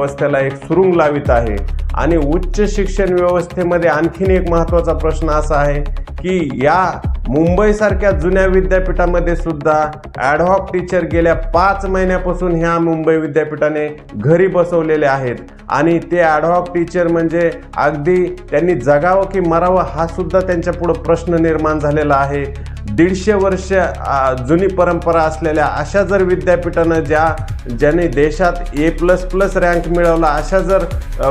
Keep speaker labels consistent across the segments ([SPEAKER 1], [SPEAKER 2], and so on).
[SPEAKER 1] व्यवस्थेला एक सुरुंग लावित आहे. आणि उच्च शिक्षण व्यवस्थेमध्ये आणखीन एक महत्त्वाचा प्रश्न असा आहे की या मुंबईसारख्या जुन्या विद्यापीठामध्ये सुद्धा ॲडहॉक टीचर गेल्या पाच महिन्यापासून ह्या मुंबई विद्यापीठाने घरी बसवलेले आहेत. आणि ते ॲडहॉक टीचर म्हणजे अगदी त्यांनी जगावं की मरावं हा सुद्धा त्यांच्या पुढं प्रश्न निर्माण झालेला आहे. दीडशे वर्ष जुनी परंपरा असलेल्या अशा जर विद्यापीठानं ज्या ज्याने देशात ए प्लस प्लस रँक मिळवला अशा जर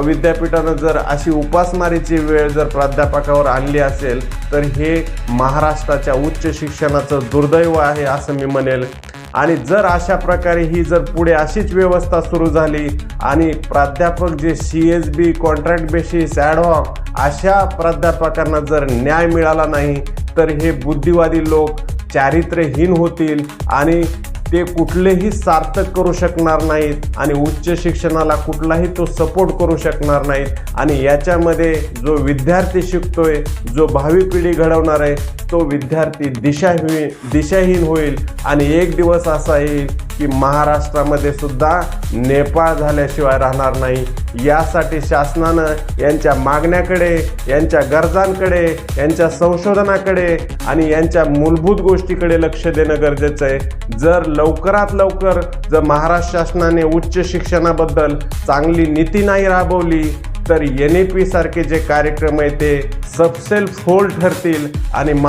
[SPEAKER 1] विद्यापीठानं जर अशी उपासमारीची वेळ जर प्राध्यापकावर आणली असेल तर हे महाराष्ट्राच्या उच्च शिक्षणाचं दुर्दैव आहे असं मी म्हणेल. आणि जर अशा प्रकारे ही जर पुढे अशीच व्यवस्था सुरू झाली आणि प्राध्यापक जे C S B contract basis ad hoc अशा प्राध्यापकांना जर न्याय मिळाला नाही तर हे बुद्धिवादी लोक चारित्र्यहीन होतील आणि ते कुठलेही सार्थक करू शकणार नाहीत आणि उच्च शिक्षणाला कुठलाही तो सपोर्ट करू शकणार नाहीत. आणि याच्यामध्ये जो विद्यार्थी शिकतोय जो भावी पिढी घडवणार आहे तो विद्यार्थी दिशाहीन दिशाहीन होईल. आणि एक दिवस असा येईल की महाराष्ट्रामध्ये सुद्धा नेपाळ झाल्याशिवाय राहणार नाही. यासाठी शासनानं यांच्या मागण्याकडे यांच्या गरजांकडे यांच्या संशोधनाकडे आणि यांच्या मूलभूत गोष्टीकडे लक्ष देणं गरजेचं आहे. जर लवकरात लवकर जर महाराष्ट्र शासनाने उच्च शिक्षणाबद्दल चांगली नीती नाही राबवली तर एन ए पी सारखे जे कार्यक्रम आहे ते सबसेल फोल ठरतील आणि मा-